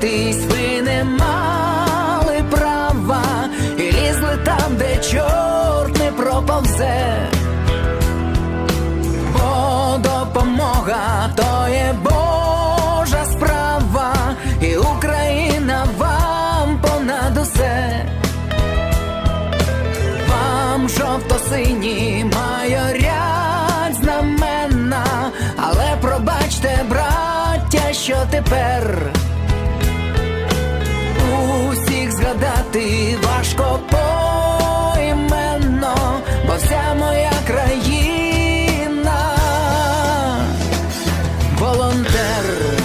боротись ви не мали права, і лізли там, де чорт не проповзе. Бо допомога то є Божа справа, і Україна вам понад усе. Вам жовто-сині майорять знамена, але пробачте, браття, що тепер батько поіменно, бо вся моя країна волонтер.